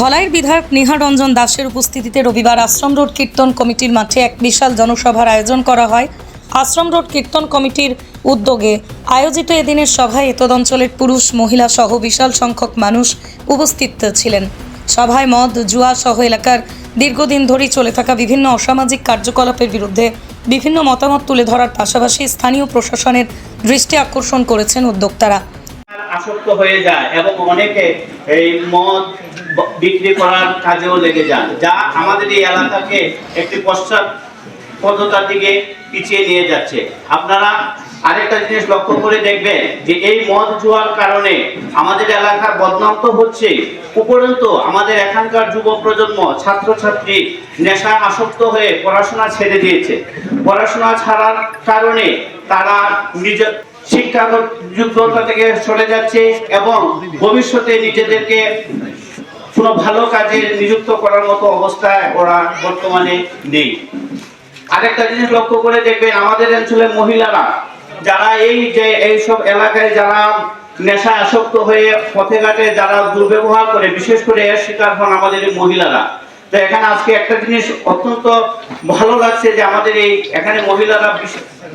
ধলাইয়ের বিধায়ক নিহার রঞ্জন দাসের উপস্থিতিতে রবিবার আশ্রম রোড কীর্তন কমিটির মাঠে এক বিশাল জনসভার আয়োজন করা হয়। আশ্রম রোড কীর্তন কমিটির উদ্যোগে আয়োজিত এদিনের সভায় এতদ অঞ্চলের পুরুষ, মহিলা সহ বিশাল সংখ্যক মানুষ উপস্থিত ছিলেন। সভায় মদ, জুয়া সহ এলাকার দীর্ঘদিন ধরেই চলে থাকা বিভিন্ন অসামাজিক কার্যকলাপের বিরুদ্ধে বিভিন্ন মতামত তুলে ধরার পাশাপাশি স্থানীয় প্রশাসনের দৃষ্টি আকর্ষণ করেছেন উদ্যোক্তারা। আসক্ত হয়ে যায় এবং অনেকে এই মদ বিক্রি করার কাজেও লেগে যান, যা আমাদের এই এলাকাকে একটি পশ্চাৎ পদ্ধতার দিকে পিছিয়ে নিয়ে যাচ্ছে। আপনারা আরেকটা জিনিস লক্ষ্য করে দেখবেন যে এই মদ জুয়ার কারণে আমাদের এলাকার বদনাম তো হচ্ছে উপরন্তু আমাদের এখানকার যুব প্রজন্ম, ছাত্রছাত্রী নেশায় আসক্ত হয়ে পড়াশোনা ছেড়ে দিয়েছে। পড়াশোনা ছাড়ার কারণে তারা নিজ শিক্ষাগত যোগ্যতা থেকে সরে যাচ্ছে এবং ভবিষ্যতে নিজেদেরকে কোনো ভালো কাজে নিযুক্ত করার মতো অবস্থায় ওরা বর্তমানে নেই। আরেকটা জিনিস লক্ষ্য করে দেখবেন, আমাদের অঞ্চলের মহিলারা, যারা এই যে এইসব এলাকায় যারা নেশা আসক্ত হয়ে পথে ঘাটে যারা দুর্ব্যবহার করে, বিশেষ করে এর শিকার হন আমাদের মহিলারা। তো এখানে আজকে একটা জিনিস অত্যন্ত ভালো লাগছে যে আমাদের এই, এখানে মহিলারা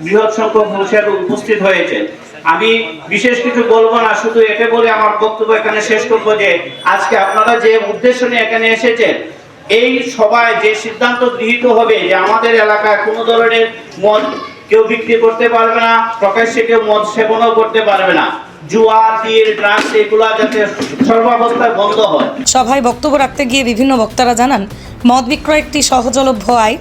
বৃহৎ সংখ্যক মানুষের উপস্থিত হয়েছে। আমি বিশেষ কিছু বলব না, শুধু এটা বলে আমার বক্তব্য এখানে শেষ করব যে, আজকে আপনারা যে উদ্দেশ্য নিয়ে এখানে এসেছেন, এই সভায় যে সিদ্ধান্ত গৃহীত হবে যে আমাদের এলাকায় কোনো ধরনের মদ কেউ বিক্রি করতে পারবে না, প্রকাশ্যে কেউ মদ সেবনও করতে পারবে না সভায় বক্তব্য রাখতে গিয়ে বিভিন্ন বক্তারা জানান, মদ বিক্রয় একটি সহজলভ্য আয়,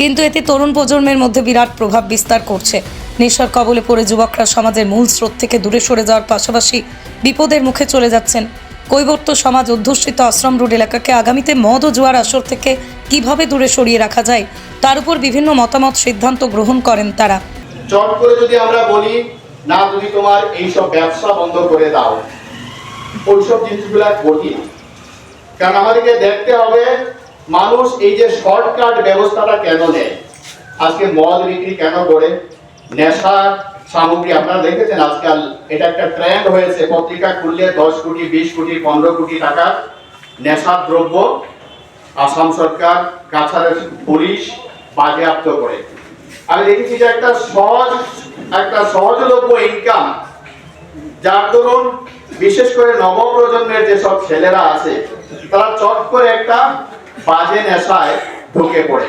কিন্তু এতে তরুণ প্রজন্মের মধ্যে বিরাট প্রভাব বিস্তার করছে। নেশার কবলে পড়ে যুবকরা সমাজের মূল স্রোত থেকে দূরে সরে যাওয়ার পাশাপাশি বিপদের মুখে চলে যাচ্ছেন। কৈবর্ত সমাজ অধ্যুষিত আশ্রম রোড এলাকাকে আগামীতে মদ ও জুয়ার আসর থেকে কীভাবে দূরে সরিয়ে রাখা যায়, তার উপর বিভিন্ন মতামত সিদ্ধান্ত গ্রহণ করেন তারা। চট করে যদি আমরা বলি, না, তুমি তোমার এইসব ব্যবসা বন্ধ করে দাও। ওইসব জিনিসগুলা কঠিন কারণ আমাদেরকে দেখতে হবে, মানুষ এই যে শর্টকাট ব্যবস্থাটা কেন নেয়? আজকে মদ বিক্রি কেন করে? নেশার সামগ্রী আপনারা দেখেছেন আজকাল এটা একটা ট্রেন্ড হয়েছে। পত্রিকা খুললে দশ কোটি, বিশ কোটি, পনেরো কোটি টাকার নেশার দ্রব্য আসাম সরকার, কাছাড়ের পুলিশ বাজেয়াপ্ত করে। আমি দেখেছি যে একটা সহজ, একটা সহজলভ্য ইনকাম যার দরুন বিশেষ করে নবপ্রজন্মের যেসব ছেলেরা আছে, তারা চট করে একটা বাজে নেশায় ঢুকে পড়ে।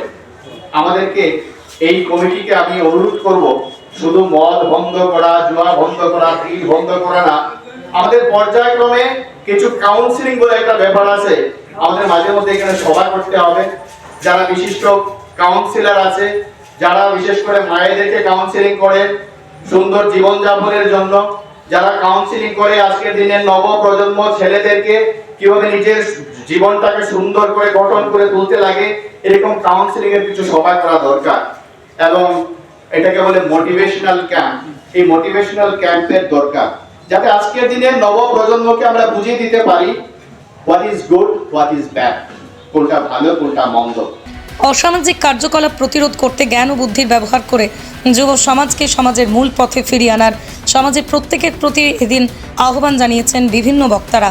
আমাদেরকে এই কমিটিকে আমি অনুরোধ করব, শুধু মদ বন্ধ করা, জুয়া বন্ধ করা তীর বন্ধ করা না, আমাদের পর্যায়ক্রমে কিছু কাউন্সিলিং বলে একটা ব্যাপার আছে, আমাদের মাঝে মধ্যে এখানে সভা করতে হবে। যারা বিশিষ্ট কাউন্সিলর আছে, যারা বিশেষ করে মায়েদেরকে কাউন্সিলিং করে, সুন্দর জীবনযাপনের জন্য, যারা কাউন্সিলিং করে আজকের দিনে নব প্রজন্ম ছেলেদেরকে কীভাবে নিজের জীবনটাকে সুন্দর করে গঠন করে তুলতে লাগে, এরকম কাউন্সিলিং এর কিছু সভা করা দরকার। এবং এটাকে বলে মোটিভেশনাল ক্যাম্প এই মোটিভেশনাল ক্যাম্পের দরকার। যাতে আজকের দিনের নব প্রজন্মকে আমরা বুঝিয়ে দিতে পারি what is good what is bad কোনটা ভালো, কোনটা মন্দ। অসামাজিক কার্যকলাপ প্রতিরোধ করতে জ্ঞান ও বুদ্ধির ব্যবহার করে যুব সমাজকে সমাজের মূল পথে ফিরিয়ে আনার সমাজের প্রত্যেকের প্রতি এদিন আহ্বান জানিয়েছেন বিভিন্ন বক্তারা।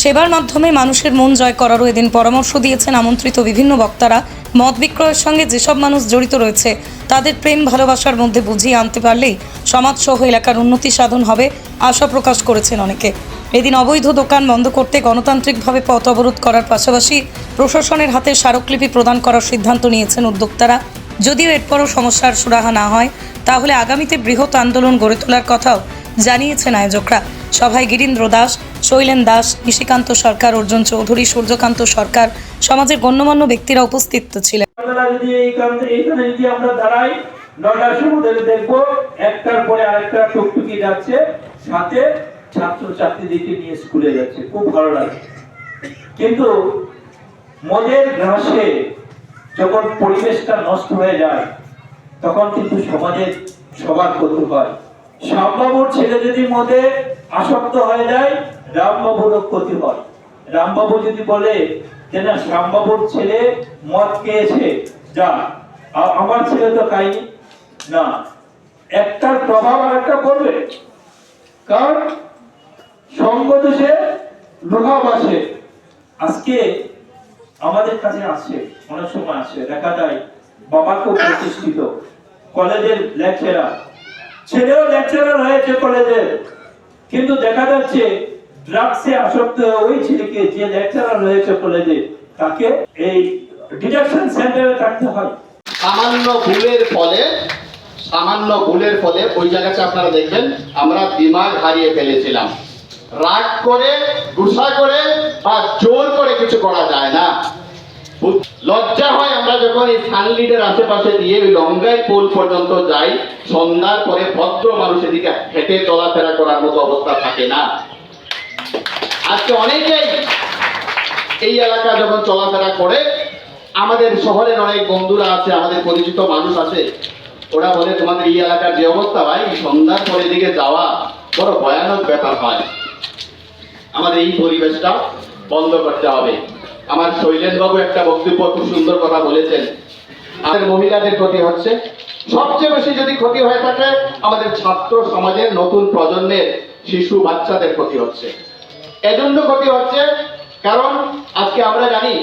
সেবার মাধ্যমে মানুষের মন জয় করারও এদিন পরামর্শ দিয়েছেন আমন্ত্রিত বিভিন্ন বক্তারা। মদ বিক্রয়ের সঙ্গে যেসব মানুষ জড়িত রয়েছে, তাদের প্রেম ভালোবাসার মধ্যে বুঝিয়ে আনতে পারলেই সমাজসহ এলাকার উন্নতি সাধন হবে আশা প্রকাশ করেছেন অনেকে। এদিন অবৈধ দোকান বন্ধ করতে গণতান্ত্রিকভাবে পথ অবরোধ করার পাশাপাশি প্রশাসনের হাতে স্মারকলিপি প্রদান করার সিদ্ধান্ত নিয়েছেন উদ্যোক্তারা। যদিও এরপরও সমস্যার সুরাহা না হয়, তাহলে আগামীতে বৃহৎ আন্দোলন গড়ে তোলার কথাও জানিয়েছেন আয়োজকরা। সভায় গিরীন্দ্র দাস, শৈলেন দাস, নিশিকান্ত সরকার, অর্জুন চৌধুরী, সূর্যকান্ত সরকার সমাজের গণ্যমান্য ব্যক্তিরা উপস্থিত ছিলেন। খুব ভালো লাগে। কিন্তু মদের যখন পরিবেশটা নষ্ট হয়ে যায়, তখন কিন্তু সমাজের সবার ক্ষতি হয়। শ্যামবাবুর ছেলে যদি মদে আসক্ত হয়ে যায়, রামবাবুরও ক্ষতি হয়। রামবাবু যদি বলে যে না শ্যামবাবুর ছেলে মদ খেয়েছে? যা আমার ছেলে তো খাইনি না, একটার প্রভাব আর একটা পড়বে। কারণ সঙ্গ দেশে লোহা বাসে আজকে আমাদের কাছে আসে, অনেক সময় আসে। দেখা যায়, বাবা খুব প্রতিষ্ঠিত। কলেজের লেকচারার ছেলেও লেকচারার হয়েছে কলেজের। কিন্তু দেখা যাচ্ছে ড্রাগসে আসক্ত ওই ছেলেকে যে লেকচারার রয়েছে কলেজে তাকে এই ডিটেকশন সেন্টারে থাকতে হয়। সামান্য ভুলের ফলে, সামান্য ভুলের ফলে ওই জায়গাতে আপনারা দেখবেন, আমরা দিমাগ হারিয়ে ফেলেছিলাম। রাগ করে, গুসা করে বা জোর করে কিছু করা যায় না। লজ্জা হয় আমরা যখন এই সানলিডের আশেপাশে দিয়ে ওই লঙ্গাই পোল পর্যন্ত যাই, সন্ধ্যার পরে ভদ্র মানুষ এদিকে হেঁটে চলাফেরা করার মতো অবস্থা থাকে না। আজকে অনেকেই এই এলাকা যখন চলাফেরা করে, আমাদের শহরের অনেক বন্ধুরা আছে, আমাদের পরিচিত মানুষ আছে, ওরা বলে, তোমাদের এই এলাকার যে অবস্থা ভাই, সন্ধ্যার পরে দিকে যাওয়া বড় ভয়ানক ব্যাপার হয়। আমাদের এই পরিবেশটা বন্ধ করতে হবে। আমার শৈলেন বাবু একটা বক্তব্য খুব সুন্দর কথা বলেছেন। আমাদের মহিলাদের ক্ষতি হচ্ছে। সবচেয়ে বেশি যদি ক্ষতি হয়ে থাকে, আমাদের ছাত্র সমাজের নতুন প্রজন্মের শিশু বাচ্চাদের ক্ষতি হচ্ছে। এজন্য ক্ষতি হচ্ছে কারণ আজকে আমরা জানি,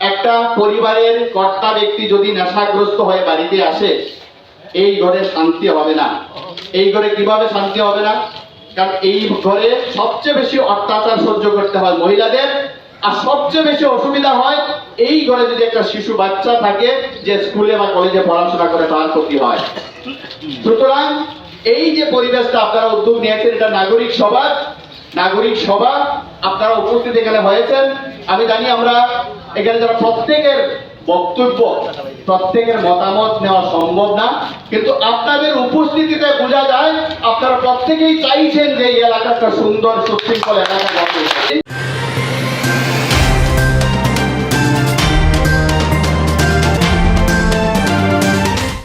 একটা পরিবারের কর্তা ব্যক্তি যদি নেশাগ্রস্ত হয়ে বাড়িতে আসে, এই ঘরে শান্তি হবে না। এই ঘরে কীভাবে শান্তি হবে না? কারণ এই ঘরে সবচেয়ে বেশি অত্যাচার সহ্য করতে হয় মহিলাদের। আর সবচেয়ে বেশি অসুবিধা হয়, এই ঘরে যদি একটা শিশু বাচ্চা থাকে, যে স্কুলে বা কলেজে পড়াশোনা করে, তার ক্ষতি হয়। সুতরাং এই যে পরিবেশটা আপনারা উদ্যোগ নিয়েছেন, এটা নাগরিক সভা। নাগরিক সভা, আপনারা উপস্থিত এখানে হয়েছেন। আমি জানি আমরা এখানে যারা প্রত্যেকের বক্তব্য, প্রত্যেকের মতামত নেওয়া সম্ভব না, কিন্তু আপনাদের উপস্থিতিতে বোঝা যায়, আপনারা প্রত্যেকেই চাইছেন যে এই এলাকাটা সুন্দর, সুশৃঙ্খল এলাকা।